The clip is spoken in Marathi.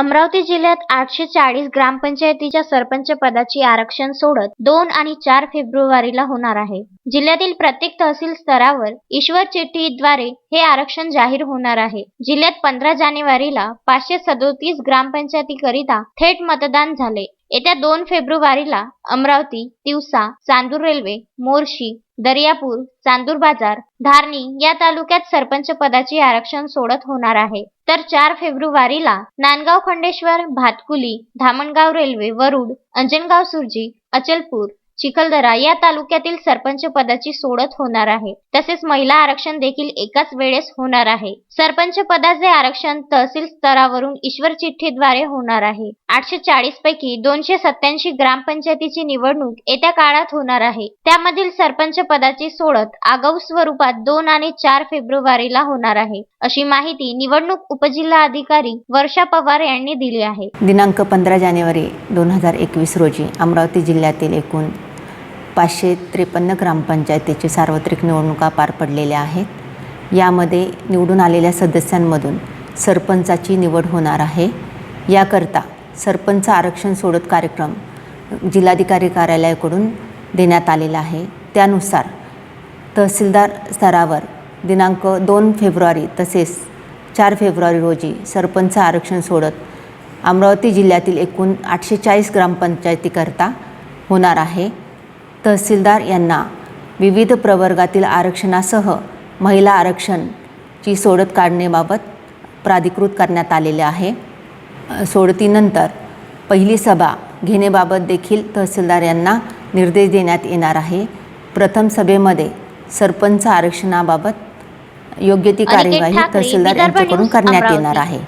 अमरावती जिल्ह्यात आठशे चाळीस ग्रामपंचायतीच्या सरपंच पदाची आरक्षण सोडत दोन आणि चार फेब्रुवारीला होणार आहे. जिल्ह्यातील प्रत्येक तहसील स्तरावर ईश्वर चिठ्ठीद्वारे हे आरक्षण जाहीर होणार आहे. जिल्ह्यात पंधरा जानेवारीला पाचशे सदोतीस ग्रामपंचायतीकरिता थेट मतदान झाले. येत्या दोन फेब्रुवारीला अमरावती तिवसा चांदूर रेल्वे मोर्शी दर्यापूर चांदूर बाजार धारणी या तालुक्यात सरपंच पदाची आरक्षण सोडत होणार आहे. तर चार फेब्रुवारीला नांदगाव खंडेश्वर भातकुली धामणगाव रेल्वे वरुड अंजनगाव सुर्जी अचलपूर चिखलदरा या तालुक्यातील सरपंच पदाची सोडत होणार आहे. तसेच महिला आरक्षण देखील एकाच वेळेस होणार आहे. सरपंच पदाचे आरक्षण तहसील स्तरावरून ईश्वर चिठ्ठीद्वारे होणार आहे. आठशे चाळीस पैकी दोनशे सत्याऐंशी ग्रामपंचायतीची निवडणूक येत्या काळात होणार आहे. त्यामधील सरपंच पदाची सोडत आगाऊ स्वरूपात दोन आणि चार फेब्रुवारीला होणार आहे. अशी माहिती निवडणूक उपजिल्हा अधिकारी वर्षा पवार यांनी दिली आहे. दिनांक पंधरा जानेवारी दोन हजार एकवीस रोजी अमरावती जिल्ह्यातील एकूण पाचशे त्रेपन्न ग्रामपंचायतीची सार्वत्रिक निवडणुका पार पडलेल्या आहेत. यामध्ये निवडून आलेल्या सदस्यांमधून सरपंचाची निवड होणार आहे. याकरता सरपंच आरक्षण सोडत कार्यक्रम जिल्हाधिकारी कार्यालयाकडून देण्यात आलेला आहे. त्यानुसार तहसीलदार स्तरावर दिनांक दोन फेब्रुवारी तसेच चार फेब्रुवारी रोजी सरपंच आरक्षण सोडत अमरावती जिल्ह्यातील एकूण आठशे चाळीस ग्रामपंचायतीकरता होणार आहे. तहसीलदार यांना विविध प्रवर्गातील आरक्षणासह महिला आरक्षणची सोडत काढण्याबाबत प्राधिकृत करण्यात आलेले आहे. सोडतीनंतर पहिली सभा घेण्याबाबत देखील तहसीलदार यांना निर्देश देण्यात येणार आहे. प्रथम सभेमध्ये सरपंच आरक्षणाबाबत योग्य ती कार्यवाही तहसीलदार यांच्याकडून करण्यात. येणार आहे.